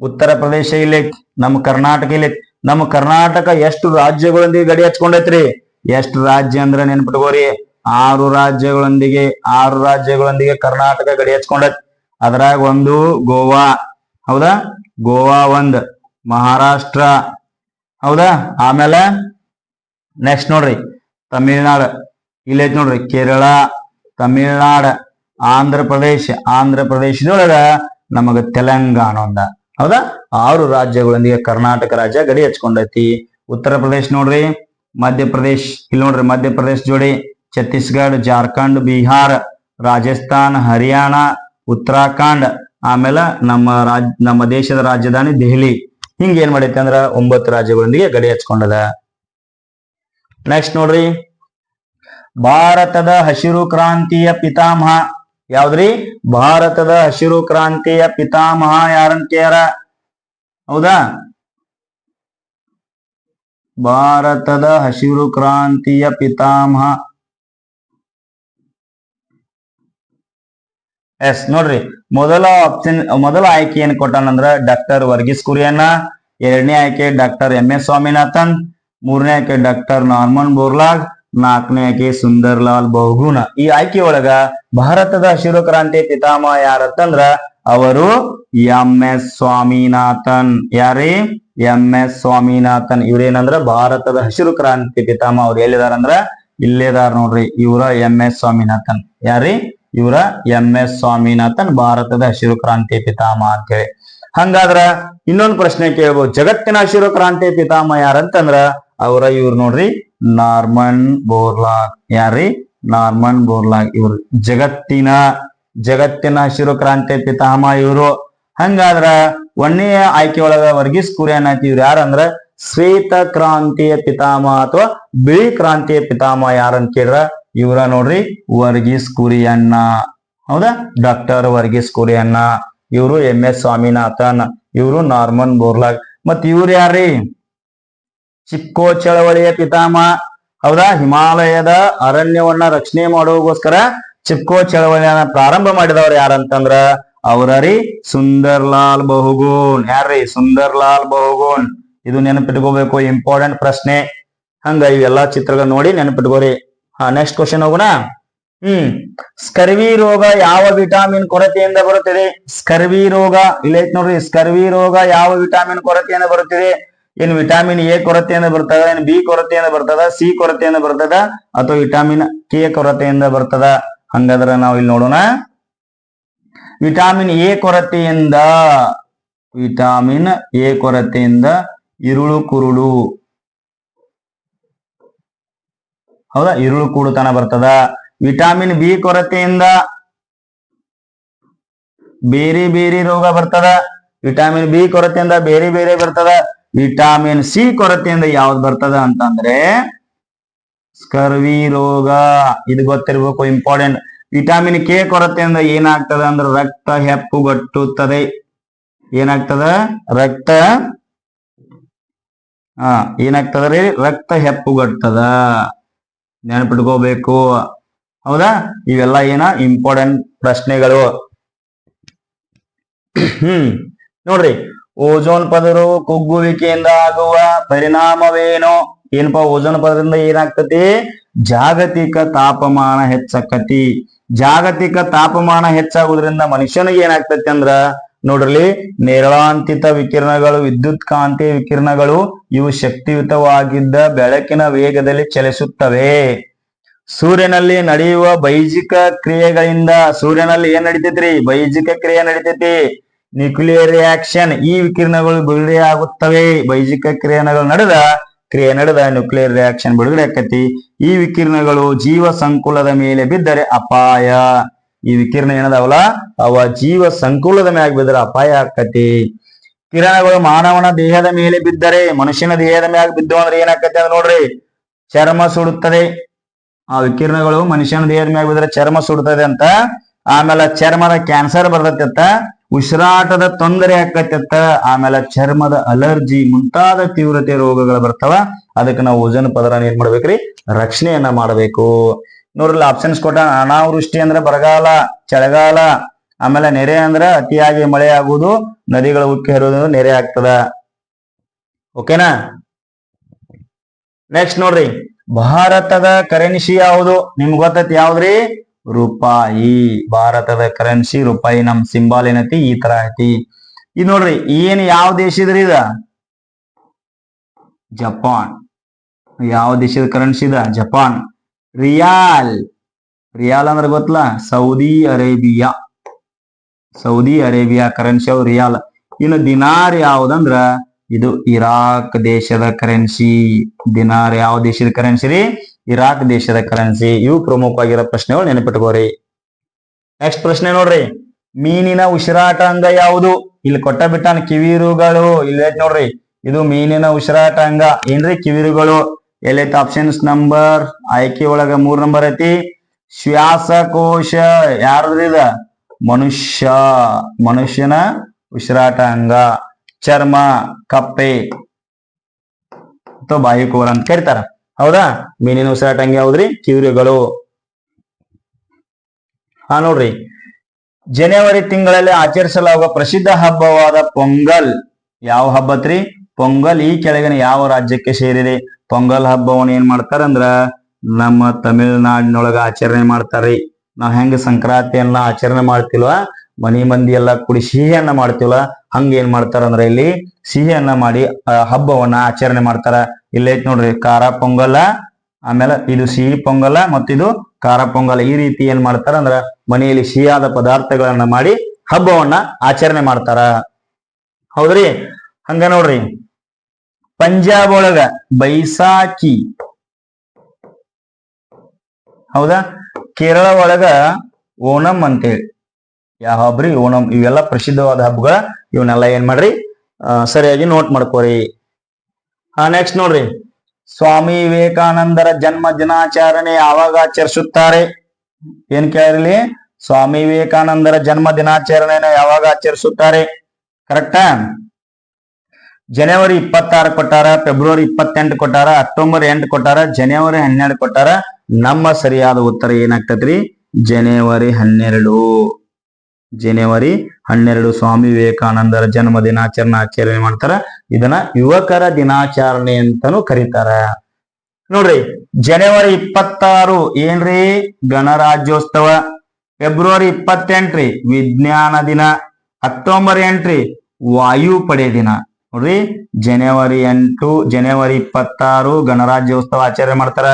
ಉತ್ತರ ಪ್ರದೇಶ ಇಲ್ಲೈತಿ, ನಮ್ಮ ಕರ್ನಾಟಕ ಇಲ್ಲೈತಿ. ನಮ್ಮ ಕರ್ನಾಟಕ ಎಷ್ಟು ರಾಜ್ಯಗಳೊಂದಿಗೆ ಗಡಿ ಹಚ್ಕೊಂಡೈತ್ರಿ? ಎಷ್ಟು ರಾಜ್ಯ ಅಂದ್ರ ನೆನ್ಪಿಟ್ಕೋರಿ ಆರು ರಾಜ್ಯಗಳೊಂದಿಗೆ ಆರು ರಾಜ್ಯಗಳೊಂದಿಗೆ ಕರ್ನಾಟಕ ಗಡಿ ಹಚ್ಕೊಂಡೈತಿ. ಅದ್ರಾಗ ಒಂದು ಗೋವಾ. ಹೌದಾ? ಗೋವಾ ಒಂದ್. ಮಹಾರಾಷ್ಟ್ರ. ಹೌದಾ? ಆಮೇಲೆ ನೆಕ್ಸ್ಟ್ ನೋಡ್ರಿ. ತಮಿಳ್ನಾಡು. ಇಲ್ಲೈತಿ ನೋಡ್ರಿ. ಕೇರಳ, ತಮಿಳ್ನಾಡು ಆಂಧ್ರ ಪ್ರದೇಶ ಆಂಧ್ರ ಪ್ರದೇಶದೊಳಗ ನಮಗ ತೆಲಂಗಾಣ ಒಂದ. ಹೌದಾ? ಆರು ರಾಜ್ಯಗಳೊಂದಿಗೆ ಕರ್ನಾಟಕ ರಾಜ್ಯ ಗಡಿ ಹಚ್ಕೊಂಡೈತಿ. ಉತ್ತರ ಪ್ರದೇಶ ನೋಡ್ರಿ. ಮಧ್ಯಪ್ರದೇಶ್ ಇಲ್ಲಿ ನೋಡ್ರಿ ಮಧ್ಯಪ್ರದೇಶ ಜೋಡಿ ಛತ್ತೀಸ್ಗಢ, ಜಾರ್ಖಂಡ್, ಬಿಹಾರ್, ರಾಜಸ್ಥಾನ್, ಹರಿಯಾಣ, ಉತ್ತರಾಖಂಡ್, ಆಮೇಲೆ ನಮ್ಮ ರಾಜ್, ನಮ್ಮ ದೇಶದ ರಾಜಧಾನಿ ದೆಹಲಿ. ಹಿಂಗ ಏನ್ ಮಾಡೈತೆ ಅಂದ್ರ ಒಂಬತ್ತು ರಾಜ್ಯಗಳೊಂದಿಗೆ ಗಡಿ ಹಚ್ಕೊಂಡದ. ನೆಕ್ಸ್ಟ್ ನೋಡ್ರಿ. ಭಾರತದ ಹಸಿರು ಕ್ರಾಂತಿಯ ಪಿತಾಮಹ ಯಾವ್ದ್ರಿ? ಭಾರತದ ಹಸಿರು ಕ್ರಾಂತಿಯ ಪಿತಾಮಹ ಯಾರನ್ ಕೇರ ಹೌದಾ? ಭಾರತದ ಹಸಿರು ಕ್ರಾಂತಿಯ ಪಿತಾಮಹ. ಎಸ್, ನೋಡ್ರಿ. ಮೊದಲ ಆಪ್ಷನ್ ಮೊದಲ ಆಯ್ಕೆ ಏನ್ ಕೊಟ್ಟಾನಂದ್ರ ಡಾಕ್ಟರ್ ವರ್ಗೀಸ್ ಕುರಿಯನ್ನ ಎರಡನೇ ಆಯ್ಕೆ ಡಾಕ್ಟರ್ ಎಂ ಎಸ್ ಸ್ವಾಮಿನಾಥನ್, ಮೂರನೇ ಆಯ್ಕೆ ಡಾಕ್ಟರ್ ನಾರ್ಮನ್ ಬೋರ್ಲಾಗ್, ನಾಲ್ಕನೇ ಆಯ್ಕೆ ಸುಂದರ್ಲಾಲ್ ಬಹುಗುಣ. ಈ ಆಯ್ಕೆ ಒಳಗ ಭಾರತದ ಹಸಿರು ಕ್ರಾಂತಿ ಪಿತಾಮಹ ಯಾರತ್ತಂದ್ರ ಅವರು ಎಂ ಎಸ್ ಸ್ವಾಮಿನಾಥನ್. ಯಾರೇ? M S Swaminathan. ಇವ್ರೇನಂದ್ರ? ಭಾರತದ ಹಸಿರು ಕ್ರಾಂತಿ ಪಿತಾಮ ಅವ್ರು ಎಲ್ಲಿದಾರಂದ್ರ ಇಲ್ಲೇದಾರ ನೋಡ್ರಿ. ಇವರ ಎಂ ಎಸ್ ಸ್ವಾಮಿನಾಥನ್. ಯಾರಿ? ಇವರ ಎಂ ಎಸ್ ಸ್ವಾಮಿನಾಥನ್, ಭಾರತದ ಹಸಿರು ಕ್ರಾಂತಿ ಪಿತಾಮ ಅಂತೇಳಿ. ಹಂಗಾದ್ರ ಇನ್ನೊಂದು ಪ್ರಶ್ನೆ ಕೇಳ್ಬೋದು. ಜಗತ್ತಿನ ಹಸಿರು ಕ್ರಾಂತಿ ಪಿತಾಮ ಯಾರಂತಂದ್ರ? ಅವರ ಇವ್ರು ನೋಡ್ರಿ. Norman Borlaug. ಯಾರಿ? ನಾರ್ಮನ್ ಬೋರ್ಲಾಗ್ ಇವ್ರು. ಜಗತ್ತಿನ ಜಗತ್ತಿನ ಹಸಿರು ಕ್ರಾಂತಿ ಪಿತಾಮಹ ಇವರು. ಹಂಗಾದ್ರ ಒಣ್ಣೆಯ ಆಯ್ಕೆಯೊಳಗ ವರ್ಗೀಸ್ ಕುರಿಯನ್ ಅಂತ ಇವ್ರು ಯಾರಂದ್ರ ಶ್ವೇತ ಕ್ರಾಂತಿಯ ಪಿತಾಮಹ ಅಥವಾ ಬಿಳಿ ಕ್ರಾಂತಿಯ ಪಿತಾಮಹ ಯಾರಂತ ಕೇಳ್ರ ಇವ್ರ ನೋಡ್ರಿ ವರ್ಗೀಸ್ ಕುರಿಯಣ್ಣ ಹೌದಾ? ಡಾಕ್ಟರ್ ವರ್ಗೀಸ್ ಕುರಿಯಣ್ಣ ಇವರು ಎಂ ಎಸ್ ಸ್ವಾಮಿನಾಥನ್, ಇವರು ನಾರ್ಮನ್ ಬೋರ್ಲಾಗ್. ಮತ್ ಇವ್ರು ಯಾರ್ರಿ? ಚಿಕ್ಕೋ ಚಳವಳಿಯ ಪಿತಾಮಹ. ಹೌದಾ? ಹಿಮಾಲಯದ ಅರಣ್ಯವನ್ನ ರಕ್ಷಣೆ ಮಾಡುವಗೋಸ್ಕರ ಚಿಕ್ಕೋ ಚಳವಳಿಯನ್ನ ಪ್ರಾರಂಭ ಮಾಡಿದವರು ಯಾರಂತಂದ್ರ ಅವರರಿ ರೀ ಸುಂದರ್ಲಾಲ್ ಬಹುಗುಣ್. ಯಾರ್ರಿ? ಸುಂದರ್ಲಾಲ್ ಬಹುಗುಣ್. ಇದು ನೆನಪಿಟ್ಕೋಬೇಕು ಇಂಪಾರ್ಟೆಂಟ್ ಪ್ರಶ್ನೆ. ಹಂಗ ಇವೆಲ್ಲಾ ಚಿತ್ರಗಳನ್ನ ನೋಡಿ ನೆನಪಿಟ್ಕೋರಿ. ಹಾ ನೆಕ್ಸ್ಟ್ ಕ್ವಶನ್ ಹೋಗೋಣ. ಹ್ಮ್. ಸ್ಕರ್ವಿ ರೋಗ ಯಾವ ವಿಟಾಮಿನ್ ಕೊರತೆಯಿಂದ ಬರುತ್ತಿದೆ? ಸ್ಕರ್ವಿ ರೋಗ ಇಲ್ಲೈತ್ ನೋಡ್ರಿ. ಸ್ಕರ್ವಿ ರೋಗ ಯಾವ ವಿಟಾಮಿನ್ ಕೊರತೆಯಿಂದ ಬರುತ್ತಿದೆ? ಏನ್ ವಿಟಾಮಿನ್ ಎ ಕೊರತೆಯಿಂದ ಬರ್ತದ, ಏನ್ ಬಿ ಕೊರತೆಯಿಂದ ಬರ್ತದ, ಸಿ ಕೊರತೆಯಿಂದ ಬರ್ತದ, ಅಥವಾ ವಿಟಾಮಿನ್ ಕೆ ಕೊರತೆಯಿಂದ ಬರ್ತದ? ಹಂಗಾದ್ರೆ ನಾವು ಇಲ್ಲಿ ನೋಡೋಣ. ವಿಟಾಮಿನ್ ಎ ಕೊರತೆಯಿಂದ, ವಿಟಾಮಿನ್ ಎ ಕೊರತೆಯಿಂದ ಇರುಳು ಕುರುಳು. ಹೌದಾ? ಇರುಳು ಕೂಡುತನ ಬರ್ತದ. ವಿಟಾಮಿನ್ ಬಿ ಕೊರತೆಯಿಂದ ಬೇರೆ ಬೇರೆ ರೋಗ ಬರ್ತದ. ವಿಟಾಮಿನ್ ಬಿ ಕೊರತೆಯಿಂದ ಬೇರೆ ಬೇರೆ ಬರ್ತದ. ವಿಟಾಮಿನ್ ಸಿ ಕೊರತೆಯಿಂದ ಯಾವ್ದು ಬರ್ತದ ಅಂತಂದ್ರೆ ಸ್ಕರ್ವಿ ರೋಗ. ಇದು ಗೊತ್ತಿರ್ಬೇಕು ಇಂಪಾರ್ಟೆಂಟ್ ವಿಟಾಮಿನ್ ಕೆ ಕೊರತೆಯಿಂದ ಏನಾಗ್ತದ ಅಂದ್ರೆ ರಕ್ತ ಹೆಪ್ಪುಗಟ್ಟುತ್ತದೆ. ಏನಾಗ್ತದ? ರಕ್ತ, ಹಾ ರೀ? ರಕ್ತ ಹೆಪ್ಪುಗಟ್ಟದ ನೆನಪಿಟ್ಕೋಬೇಕು. ಹೌದಾ? ಇವೆಲ್ಲ ಏನ? ಇಂಪಾರ್ಟೆಂಟ್ ಪ್ರಶ್ನೆಗಳು. ಹ್ಮ್. ನೋಡ್ರಿ, ಓಜೋನ್ ಪದರು ಕುಗ್ಗುವಿಕೆಯಿಂದ ಆಗುವ ಪರಿಣಾಮವೇನು? ಏನಪ್ಪಾ, ಓಜೋನ್ ಪದರಿಂದ ಏನಾಗ್ತತಿ ಜಾಗತಿಕ ತಾಪಮಾನ ಹೆಚ್ಚಾಕತಿ. ಜಾಗತಿಕ ತಾಪಮಾನ ಹೆಚ್ಚಾಗುವುದರಿಂದ ಮನುಷ್ಯನಿಗೆ ಏನಾಗ್ತತಿ ಅಂದ್ರ, ನೋಡ್ರಿ, ನೇರಳಾಂತಿತ ವಿಕಿರಣಗಳು, ವಿದ್ಯುತ್ ಕಾಂತಿ ವಿಕಿರಣಗಳು, ಇವು ಶಕ್ತಿಯುತವಾಗಿದ್ದ ಬೆಳಕಿನ ವೇಗದಲ್ಲಿ ಚಲಿಸುತ್ತವೆ. ಸೂರ್ಯನಲ್ಲಿ ನಡೆಯುವ ಬೈಜಿಕ ಕ್ರಿಯೆಗಳಿಂದ ಸೂರ್ಯನಲ್ಲಿ ಏನ್ ನಡೀತೈತ್ರಿ? ಬೈಜಿಕ ಕ್ರಿಯೆ ನಡೀತೈತಿ. ನ್ಯೂಕ್ಲಿಯರ್ ರಿಯಾಕ್ಷನ್ ಈ ವಿಕಿರಣಗಳು ಬಿಡುಗಡೆ ಆಗುತ್ತವೆ ಬೈಜಿಕ ಕ್ರಿಯೆಗಳು ನಡೆದ ಕ್ರಿಯೆ ನಡೆದ ನ್ಯೂಕ್ಲಿಯರ್ ರಿಯಾಕ್ಷನ್ ಬಿಡುಗಡೆ ಆಕತಿ. ಈ ವಿಕಿರಣಗಳು ಜೀವ ಸಂಕುಲದ ಮೇಲೆ ಬಿದ್ದರೆ ಅಪಾಯ. ಈ ವಿಕಿರಣ ಏನದಾವಲ್ಲ? ಅವ ಜೀವ ಸಂಕುಲದ ಮ್ಯಾಗ ಬಿದ್ದರೆ ಅಪಾಯ ಆಕತಿ. ಕಿರಣಗಳು ಮಾನವನ ದೇಹದ ಮೇಲೆ ಬಿದ್ದರೆ, ಮನುಷ್ಯನ ದೇಹದ ಮ್ಯಾಗ ಬಿದ್ದು ಅಂದ್ರೆ ಏನಾಕತಿ ಅಂತ ನೋಡ್ರಿ? ಚರ್ಮ ಸುಡುತ್ತದೆ. ಆ ವಿಕಿರಣಗಳು ಮನುಷ್ಯನ ದೇಹದ ಮ್ಯಾಗ ಬಿದ್ದರೆ ಚರ್ಮ ಸುಡುತ್ತದೆ ಅಂತ. ಆಮೇಲೆ ಚರ್ಮದ ಕ್ಯಾನ್ಸರ್ ಬರ್ತೈತಿ ಅಂತ. ಉಸಿರಾಟದ ತೊಂದರೆ ಆಕತ್ತ ಆಮೇಲೆ ಚರ್ಮದ ಅಲರ್ಜಿ ಮುಂತಾದ ತೀವ್ರತೆ ರೋಗಗಳು ಬರ್ತಾವ, ಅದಕ್ಕೆ ನಾವು ಓಜನ್ ಪದರ ಏನ್ ಮಾಡ್ಬೇಕ್ರಿ? ರಕ್ಷಣೆಯನ್ನ ಮಾಡಬೇಕು. ನೋಡ್ರಲ್ಲ ಆಪ್ಷನ್ಸ್ ಕೊಟ್ಟ ಅನಾವೃಷ್ಟಿ ಅಂದ್ರೆ ಬರಗಾಲ, ಚಳಿಗಾಲ, ಆಮೇಲೆ ನೆರೆ ಅಂದ್ರೆ ಅತಿಯಾಗಿ ಮಳೆ ಆಗುವುದು, ನದಿಗಳ ಉಕ್ಕಿ ಹರಿಯೋದ್ರಿಂದ ನೆರೆ ಆಗ್ತದ. ಓಕೆನಾ ನೆಕ್ಸ್ಟ್ ನೋಡ್ರಿ, ಭಾರತದ ಕರೆನ್ಸಿ ಯಾವುದು? ನಿಮ್ಗೆ ಗೊತ್ತೈತಿ ಯಾವ್ದ್ರಿ? ರೂಪಾಯಿ, ಭಾರತದ ಕರೆನ್ಸಿ ರೂಪಾಯಿ ನಮ್ ಸಿಂಬಾಲ್ ಏನೈತಿ? ಈ ತರ ಐತಿ. ಇದು ನೋಡ್ರಿ, ಏನ್ ಯಾವ ದೇಶದ್ರಿ ಇದ? ಜಪಾನ್. ಯಾವ ದೇಶದ ಕರೆನ್ಸಿ ಇದ? ಜಪಾನ್. ರಿಯಾಲ್. ರಿಯಾಲ್ ಅಂದ್ರೆ ಗೊತ್ತಲ್ಲ? Saudi Arabia. Saudi Arabia currency ಅವ್ ರಿಯಾಲ್. ಇನ್ನು ದಿನಾರ್ ಯಾವ್ದಂದ್ರ? ಇದು ಇರಾಕ್ ದೇಶದ ಕರೆನ್ಸಿ ದಿನಾರ್ ಯಾವ ದೇಶದ ಕರೆನ್ಸಿ ರೀ? ಇರಾಕ್ ದೇಶದ ಕರೆನ್ಸಿ ಇವು ಪ್ರಮುಖವಾಗಿರೋ ಪ್ರಶ್ನೆಗಳು ನೆನಪಿಟ್ಕೋರಿ. ನೆಕ್ಸ್ಟ್ ಪ್ರಶ್ನೆ ನೋಡ್ರಿ. ಮೀನಿನ ಉಸಿರಾಟ ಅಂಗ ಯಾವುದು? ಇಲ್ಲಿ ಕೊಟ್ಟ ಬಿಟ್ಟಾನ ಕಿವಿರುಗಳು. ಇಲ್ಲೈತ್ ನೋಡ್ರಿ. ಇದು ಮೀನಿನ ಉಸಿರಾಟ ಅಂಗ. ಏನ್ರಿ ಕಿವಿರುಗಳು? ಎಲ್ಲೈತಿ ಆಪ್ಷನ್ಸ್ ನಂಬರ್ ಆಯ್ಕೆ ಒಳಗ ಮೂರ್ ನಂಬರ್ ಐತಿ. ಶ್ವಾಸಕೋಶ. ಯಾರ್ದ್ರಿ ಇದ? ಮನುಷ್ಯ. ಮನುಷ್ಯನ ಉಸಿರಾಟ ಅಂಗ. ಚರ್ಮ, ಕಪ್ಪೆ. ಅಥವಾ ಬಾಯಿಕೋರ ಅಂತ ಕರಿತಾರ. ಹೌದಾ? ಮೀನಿನ ಉಸಿರಾಟ ಹಂಗೆ ಹೌದ್ರಿ? ಕಿವಿರುಗಳು ಹಾ, ನೋಡ್ರಿ. ಜನವರಿ ತಿಂಗಳಲ್ಲಿ ಆಚರಿಸಲಾಗುವ ಪ್ರಸಿದ್ಧ ಹಬ್ಬವಾದ ಪೊಂಗಲ್. ಯಾವ ಹಬ್ಬತ್ರಿ? ಪೊಂಗಲ್ ಈ ಕೆಳಗಿನ ಯಾವ ರಾಜ್ಯಕ್ಕೆ ಸೇರಿದೆ? ಪೊಂಗಲ್ ಹಬ್ಬವನ್ನು ಏನ್ ಮಾಡ್ತಾರಂದ್ರ, ನಮ್ಮ ತಮಿಳುನಾಡಿನೊಳಗ ಆಚರಣೆ ಮಾಡ್ತಾರ್ರಿ. ನಾವ್ ಹೆಂಗ ಸಂಕ್ರಾಂತಿಯನ್ನ ಆಚರಣೆ ಮಾಡ್ತಿಲ್ವ? ಮನಿ ಮಂದಿ ಎಲ್ಲ ಕೂಡಿ ಸಿಹಿಯನ್ನ ಮಾಡ್ತೀವಲ್ಲ ಹಂಗ ಏನ್ ಮಾಡ್ತಾರಂದ್ರ ಇಲ್ಲಿ ಸಿಹಿಯನ್ನ ಮಾಡಿ ಹಬ್ಬವನ್ನ ಆಚರಣೆ ಮಾಡ್ತಾರ. ಇಲ್ಲೈತ್ ನೋಡ್ರಿ, ಖಾರ ಪೊಂಗಲ, ಆಮೇಲೆ ಇದು ಸಿಹಿ ಪೊಂಗಲ ಮತ್ತಿದು ಖಾರ ಪೊಂಗಲ. ಈ ರೀತಿ ಏನ್ ಮಾಡ್ತಾರ ಅಂದ್ರ ಮನೆಯಲ್ಲಿ ಸಿಹಿಯಾದ ಪದಾರ್ಥಗಳನ್ನ ಮಾಡಿ ಹಬ್ಬವನ್ನ ಆಚರಣೆ ಮಾಡ್ತಾರ. ಹೌದ್ರಿ? ಹಂಗ ನೋಡ್ರಿ. ಪಂಜಾಬ್ ಒಳಗ ಬೈಸಾಖಿ ಹೌದಾ? ಕೇರಳ ಒಳಗ ಓಣಂ ಅಂತೇಳಿ. ಯಾವ ಹಬ್ರಿ ಓಣಂ ಇವೆಲ್ಲ ಪ್ರಸಿದ್ಧವಾದ ಹಬ್ಬಗಳ ಇವನ್ನೆಲ್ಲ ಏನ್ ಮಾಡ್ರಿ ಸರಿಯಾಗಿ ನೋಟ್ ಮಾಡ್ಕೋರಿ. ಹಾ ನೆಕ್ಸ್ಟ್ ನೋಡ್ರಿ. ಸ್ವಾಮಿ ವಿವೇಕಾನಂದರ ಜನ್ಮ ದಿನಾಚರಣೆ ಯಾವಾಗ ಆಚರಿಸುತ್ತಾರೆ? ಏನ್ ಕೇಳಿರ್ಲಿ ಸ್ವಾಮಿ ವಿವೇಕಾನಂದರ ಜನ್ಮ ದಿನಾಚರಣೆಯನ್ನು ಯಾವಾಗ ಆಚರಿಸುತ್ತಾರೆ? ಕರೆಕ್ಟಾ ಜನವರಿ ಇಪ್ಪತ್ತಾರು ಕೊಟ್ಟಾರ, ಫೆಬ್ರವರಿ ಇಪ್ಪತ್ತೆಂಟು ಕೊಟ್ಟಾರ, ಅಕ್ಟೋಬರ್ ಎಂಟು ಕೊಟ್ಟಾರ, ಜನವರಿ ಹನ್ನೆರಡು ಕೊಟ್ಟಾರ, ನಮ್ಮ ಸರಿಯಾದ ಉತ್ತರ ಏನಾಗ್ತದ್ರಿ ಜನವರಿ ಹನ್ನೆರಡು. ಜನವರಿ ಹನ್ನೆರಡು ಸ್ವಾಮಿ ವಿವೇಕಾನಂದರ ಜನ್ಮ ದಿನಾಚರಣೆ ಆಚರಣೆ ಮಾಡ್ತಾರ. ಇದನ್ನ ಯುವಕರ ದಿನಾಚರಣೆ ಅಂತಾನು ಕರೀತಾರ. ನೋಡ್ರಿ, ಜನವರಿ ಇಪ್ಪತ್ತಾರು ಏನ್ರಿ? ಗಣರಾಜ್ಯೋತ್ಸವ. ಫೆಬ್ರವರಿ ಇಪ್ಪತ್ತೆಂಟ್ರಿ, ವಿಜ್ಞಾನ ದಿನ. ಅಕ್ಟೋಬರ್ ಎಂಟ್ರಿ ವಾಯುಪಡೆ ದಿನ. ನೋಡ್ರಿ, ಜನವರಿ ಎಂಟು, ಜನವರಿ ಇಪ್ಪತ್ತಾರು ಗಣರಾಜ್ಯೋತ್ಸವ ಆಚರಣೆ ಮಾಡ್ತಾರ.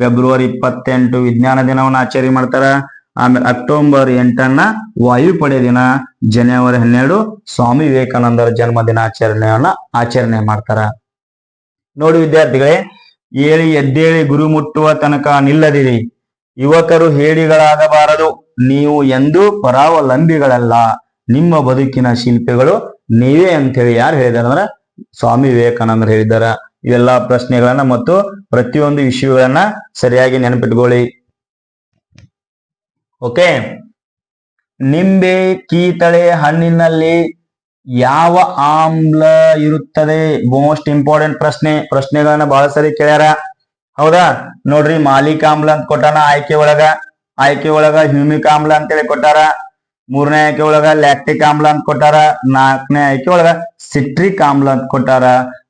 ಫೆಬ್ರವರಿ ಇಪ್ಪತ್ತೆಂಟು ವಿಜ್ಞಾನ ದಿನವನ್ನ ಆಚರಣೆ ಮಾಡ್ತಾರ. ಆಮೇಲೆ ಅಕ್ಟೋಬರ್ ಎಂಟನ್ನ ವಾಯುಪಡೆ ದಿನ, ಜನವರಿ ಹನ್ನೆರಡು, ಸ್ವಾಮಿ ವಿವೇಕಾನಂದರ ಜನ್ಮ ದಿನಾಚರಣೆಯನ್ನ ಆಚರಣೆ ಮಾಡ್ತಾರ. ನೋಡಿ ವಿದ್ಯಾರ್ಥಿಗಳೇ, ಏಳಿ ಎದ್ದೇಳಿ ಗುರು ಮುಟ್ಟುವ ತನಕ ನಿಲ್ಲದಿರಿ. ಯುವಕರು ಹೇಡಿಗಳಾಗಬಾರದು. ನೀವು ಎಂದೂ ಪರಾವಲಂಬಿಗಳಲ್ಲ. ನಿಮ್ಮ ಬದುಕಿನ ಶಿಲ್ಪಿಗಳು ನೀವೇ ಅಂತೇಳಿ ಯಾರು ಹೇಳಿದಾರೆ ಅಂದ್ರೆ ಸ್ವಾಮಿ ವಿವೇಕಾನಂದರು ಹೇಳಿದಾರ ಇವೆಲ್ಲ ಪ್ರಶ್ನೆಗಳನ್ನ ಮತ್ತು ಪ್ರತಿಯೊಂದು ವಿಷಯಗಳನ್ನ ಸರಿಯಾಗಿ ನೆನಪಿಟ್ಕೊಳ್ಳಿ. ಓಕೆ? ನಿಂಬೆ, ಕೀತಳೆ ಹಣ್ಣಿನಲ್ಲಿ ಯಾವ ಆಮ್ಲ ಇರುತ್ತದೆ? ಮೋಸ್ಟ್ ಇಂಪಾರ್ಟೆಂಟ್ ಪ್ರಶ್ನೆ. ಪ್ರಶ್ನೆಗಳನ್ನ ಬಹಳ ಸರಿ ಕೇಳ್ಯಾರ. ಹೌದಾ? ನೋಡ್ರಿ, ಮಾಲಿಕ ಆಮ್ಲ ಅಂತ ಕೊಟ್ಟಾನ ಆಯ್ಕೆ ಒಳಗ. ಆಯ್ಕೆ ಒಳಗ ಹ್ಯೂಮಿಕ್ ಆಮ್ಲ ಅಂತೇಳಿ ಕೊಟ್ಟಾರ. ಮೂರನೇ ಆಯ್ಕೆ ಒಳಗ ಲ್ಯಾಕ್ಟಿಕ್ ಆಮ್ಲ ಅಂತ ಕೊಟ್ಟಾರ. ನಾಲ್ಕನೇ ಆಯ್ಕೆ ಒಳಗ ಸಿಟ್ರಿಕ್ ಆಮ್ಲ ಅಂತ ಕೊಟ್ಟಾರ.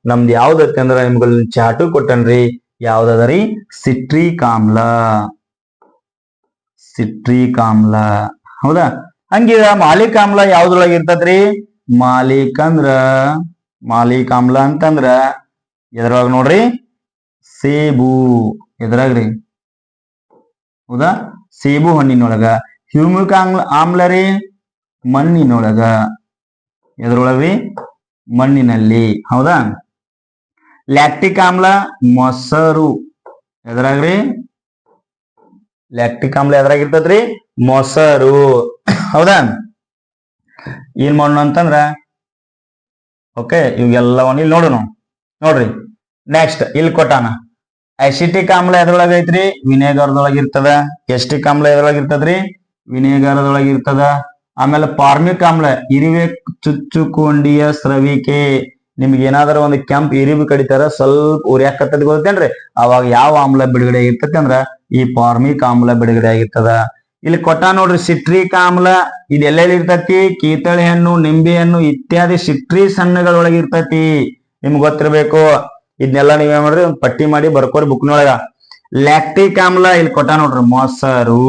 ನಮ್ದು ಯಾವ್ದತ್ತೆ ಅಂದ್ರೆ ನಿಮ್ಗೆ ಚಾಟು ಕೊಟ್ಟನ್ರಿ. ಯಾವ್ದದರಿ ಸಿಟ್ರಿಕ್ ಆಮ್ಲ. ಸಿಟ್ರಿಕ್ ಆಮ್ಲ ಹೌದಾ? ಹಂಗಿದ ಮಾಲಿಕ್ ಆಮ್ಲ ಯಾವ್ದ್ರೊಳಗ ಇರ್ತದ್ರಿ? ಮಾಲಿಕ್ ಅಂದ್ರ ಮಾಲಿಕ್ ಆಮ್ಲ ಅಂತಂದ್ರ ಎದ್ರೊಳಗ ನೋಡ್ರಿ? ಸೇಬು. ಎದ್ರಾಗ್ರಿ. ಹೌದಾ? ಸೇಬು ಹಣ್ಣಿನೊಳಗ. ಹ್ಯೂಮಿಕ್ ಆಮ್ಲ ಆಮ್ಲ ರೀ? ಮಣ್ಣಿನೊಳಗ. ಎದ್ರೊಳಗ್ರಿ? ಮಣ್ಣಿನಲ್ಲಿ. ಹೌದಾ? ಲ್ಯಾಕ್ಟಿಕ್ ಆಮ್ಲ ಮೊಸರು. ಎದ್ರಾಗ್ರಿ? ಲ್ಯಾಕ್ಟಿಕ್ ಆಮ್ಲ ಎದ್ರಾಗಿರ್ತದ್ರಿ ಮೊಸರು. ಹೌದಾ? ಏನ್ ಮಾಡೋಣ ಅಂತಂದ್ರ ಓಕೆ ಇವೆಲ್ಲವನ್ನ ಇಲ್ಲಿ ನೋಡೋಣ. ನೋಡ್ರಿ ನೆಕ್ಸ್ಟ್ ಇಲ್ಲಿ ಕೊಟ್ಟಾನ. ಅಸಿಟಿಕ್ ಆಮ್ಲ ಎದ್ರೊಳಗ ಐತ್ರಿ? ವಿನೇಗರ್ದೊಳಗ ಇರ್ತದ. ಎಸ್ಟಿಕ್ ಆಮ್ಲ ಎದ್ರೊಳಗ ಇರ್ತದ್ರಿ? ವಿನೇಗರದೊಳಗ ಇರ್ತದ. ಆಮೇಲೆ ಪಾರ್ಮಿಕ್ ಆಮ್ಲ, ಇರಿವೆ ಚುಚ್ಚುಕೊಂಡಿಯ ಸ್ರವಿಕೆ. ನಿಮ್ಗೆ ಏನಾದ್ರೂ ಒಂದು ಕೆಂಪ್ ಇರಿವಿ ಕಡಿತಾರ, ಸ್ವಲ್ಪ ಉರಿಯಾಕತ್ತದ ಗೊತ್ತೇನ್ರಿ? ಅವಾಗ ಯಾವ ಆಮ್ಲ ಬಿಡುಗಡೆ ಆಗಿರ್ತತಿ ಅಂದ್ರ ಈ ಫಾರ್ಮಿಕ್ ಆಮ್ಲ ಬಿಡುಗಡೆ ಆಗಿರ್ತದ. ಇಲ್ಲಿ ಕೊಟ್ಟ ನೋಡ್ರಿ, ಸಿಟ್ರಿಕ್ ಆಮ್ಲ, ಇದು ಎಲ್ಲೆಲ್ಲಿ ಇರ್ತತಿ? ಕೀತಳೆ ಹಣ್ಣು, ನಿಂಬೆ ಹಣ್ಣು ಇತ್ಯಾದಿ ಸಿಟ್ರಿಸ್ ಹಣ್ಣುಗಳೊಳಗೆ ಇರ್ತತಿ. ನಿಮ್ಗೆ ಗೊತ್ತಿರ್ಬೇಕು? ಇದನ್ನೆಲ್ಲ ನೀವೇ ಮಾಡ್ರಿ? ಒಂದು ಪಟ್ಟಿ ಮಾಡಿ ಬರ್ಕೋರಿ ಬುಕ್ನೊಳಗ. ಲ್ಯಾಕ್ಟಿಕ್ ಆಮ್ಲ, ಇಲ್ಲಿ ಕೊಟ್ಟ ನೋಡ್ರಿ, ಮೊಸರು,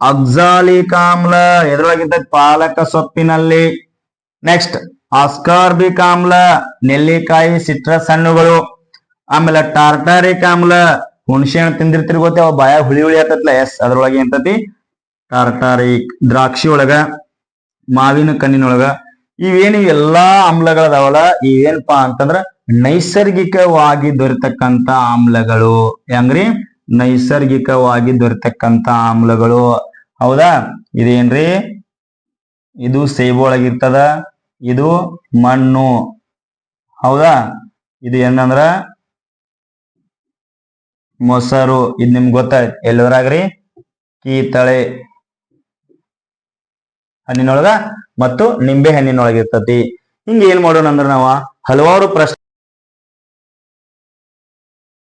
ಅಕ್ಸಾಲಿಕ್ ಆಮ್ಲ ಎದ್ರೊಳಗಿರ್ತೈತಿ ಪಾಲಕ ಸೊಪ್ಪಿನಲ್ಲಿ. ನೆಕ್ಸ್ಟ್ ಆಸ್ಕಾರ್ಬಿಕ್ ಆಮ್ಲ ನೆಲ್ಲಿಕಾಯಿ, ಸಿಟ್ರಸ್ ಹಣ್ಣುಗಳು, ಆಮೇಲೆ ಟಾರ್ಟಾರಿಕ್ ಆಮ್ಲ ಹುಣಸೆ ಹಣ್ಣು ತಿಂದಿರ್ತಿರ್ ಗೊತ್ತಾವ ಬಾಯ ಹುಳಿ ಹುಳಿ ಆತತ್ಲ. ಎಸ್, ಅದ್ರೊಳಗೆ ಎಂತತಿ ಟಾರ್ಟಾರಿಕ್ ದ್ರಾಕ್ಷಿ ಒಳಗ, ಮಾವಿನ ಕಣ್ಣಿನೊಳಗ. ಇವೇನು ಎಲ್ಲಾ ಆಮ್ಲಗಳದಾವಲ್ಲ ಇವೇನಪ್ಪಾ ಅಂತಂದ್ರ ನೈಸರ್ಗಿಕವಾಗಿ ದೊರೆತಕ್ಕಂತ ಆಮ್ಲಗಳು. ಹೆಂಗ್ರಿ? ನೈಸರ್ಗಿಕವಾಗಿ ದೊರೆತಕ್ಕಂತ ಆಮ್ಲಗಳು. ಹೌದಾ? ಇದೇನ್ರಿ? ಇದು ಸೇಬು ಒಳಗಿರ್ತದ ಇದು ಮಣ್ಣು. ಹೌದಾ? ಇದು ಏನಂದ್ರ? ಮೊಸರು. ಇದು ನಿಮ್ಗೆ ಗೊತ್ತಾಯ್ತು. ಎಲ್ಲದ್ರಾಗ್ರಿ? ಕೀತಳೆ. ಹಣ್ಣಿನೊಳಗ ಮತ್ತು ನಿಂಬೆ ಹಣ್ಣಿನೊಳಗಿರ್ತತಿ. ಹಿಂಗ ಏನ್ ಮಾಡೋಣ ಅಂದ್ರ ನಾವ? ಹಲವಾರು ಪ್ರಶ್ನೆ